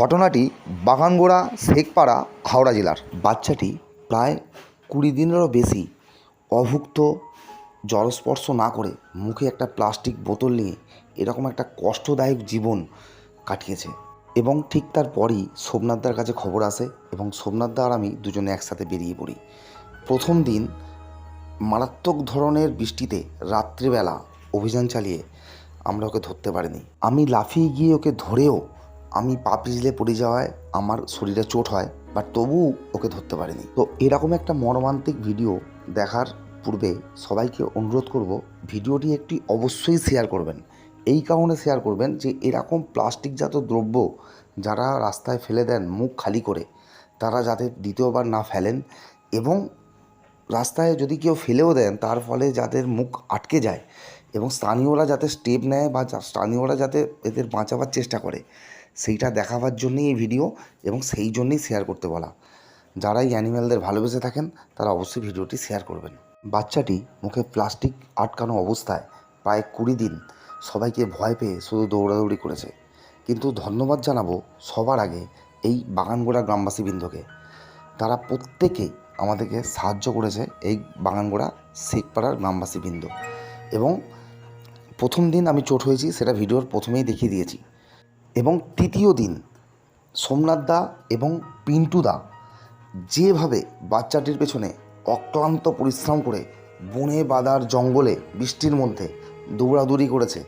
ঘটনাটি বাগানগোড়া শেখপাড়া হাওড়া জেলার। বাচ্চাটি প্রায় কুড়ি দিনেরও বেশি অভুক্ত জলস্পর্শ না করে মুখে একটা প্লাস্টিক বোতল নিয়ে এরকম একটা কষ্টদায়ক জীবন কাটিয়েছে। এবং ঠিক তারপরই সোমনাথদার কাছে খবর আসে এবং সোমনাথদা আর আমি দুজনে একসাথে বেরিয়ে পড়ি। প্রথম দিন মারাত্মক ধরনের বৃষ্টিতে রাত্রিবেলা অভিযান চালিয়ে আমরা ওকে ধরতে পারিনি। আমি লাফিয়ে গিয়ে ওকে ধরেও আমি পা পিছলে পড়ে যাওয়ায় আমার শরীরে চোট হয় বাট তবুও ওকে ধরতে পারিনি। তো এরকম একটা মর্মান্তিক ভিডিও দেখার পূর্বে সবাইকে অনুরোধ করব ভিডিওটি একটি অবশ্যই শেয়ার করবেন। এই কারণে শেয়ার করবেন যে এরকম প্লাস্টিকজাত দ্রব্য যারা রাস্তায় ফেলে দেন মুখ খালি করে, তারা যাতে দ্বিতীয়বার না ফেলেন এবং রাস্তায় যদি কেউ ফেলেও দেন, তার ফলে যাদের মুখ আটকে যায় এবং স্থানীয়রা যাতে স্টেপ নেয় বা স্থানীয়রা যাতে এদের বাঁচাবার চেষ্টা করে সেইটা দেখাবার জন্যই এই ভিডিও এবং সেই জন্যই শেয়ার করতে বলা। যারা এই অ্যানিম্যালদের ভালোবেসে থাকেন, তারা অবশ্যই ভিডিওটি শেয়ার করবেন। বাচ্চাটি মুখে প্লাস্টিক আটকানো অবস্থায় প্রায় কুড়ি দিন সবাইকে ভয় পেয়ে শুধু দৌড়াদৌড়ি করেছে। কিন্তু ধন্যবাদ জানাব সবার আগে এই বাগানগোড়া গ্রামবাসীবৃন্দকে তারা প্রত্যেকেই আমাদেরকে সাহায্য করেছে এই বাগানগোড়া শেখপাড়ার গ্রামবাসীবৃন্দ এবং প্রথম দিন আমি চোট হয়েছি, সেটা ভিডিওর প্রথমেই দেখিয়ে দিয়েছি। এবং তৃতীয় দিন সোমনাথ দা এবং পিন্টু দা যেভাবে বাচ্চাটির পেছনে অক্লান্ত পরিশ্রম করে বনে বাদার জঙ্গলে বৃষ্টির মধ্যে দৌড়াদৌড়ি করেছে,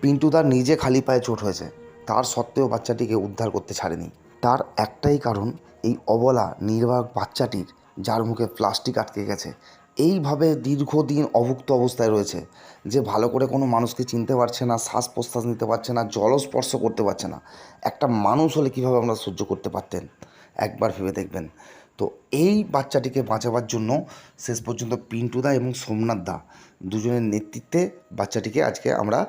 পিন্টু দা নিজে খালি পায়ে চোট হয়েছে। তার সত্ত্বেও বাচ্চাটিকে উদ্ধার করতে ছাড়েনি। তার একটাই কারণ, এই অবলা, নির্বাক বাচ্চাটির, যার মুখে প্লাস্টিক আটকে গেছে। এইভাবে দীর্ঘদিন অভুক্ত অবস্থায় রয়েছে যে ভালো করে কোনো মানুষকে চিনতে পারছে না শ্বাস প্রশ্বাস নিতে পারছে না, জলস্পর্শ করতে পারছে না। একটা মানুষ হলে কীভাবে আমরা সহ্য করতে পারতেন? একবার ভেবে দেখবেন। তো এই বাচ্চাটিকে বাঁচাবার জন্য শেষ পর্যন্ত পিন্টু দা এবং সোমনাথ দা দুজনের নেতৃত্বে বাচ্চাটিকে আজকে আমরা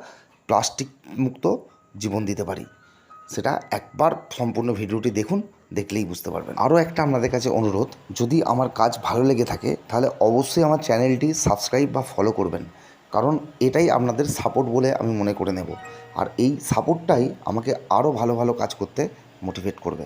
প্লাস্টিক মুক্ত জীবন দিতে পারি। সেটা একবার সম্পূর্ণ ভিডিওটি দেখুন। দেখলেই বুঝতে পারবেন। আরও একটা আপনাদের কাছে অনুরোধ, যদি আমার কাজ ভালো লেগে থাকে, তাহলে অবশ্যই আমার চ্যানেলটি সাবস্ক্রাইব বা ফলো করবেন। কারণ এটাই আপনাদের সাপোর্ট বলে আমি মনে করে নেব। আর এই সাপোর্টটাই আমাকে আরও ভালো ভালো কাজ করতে মোটিভেট করবে।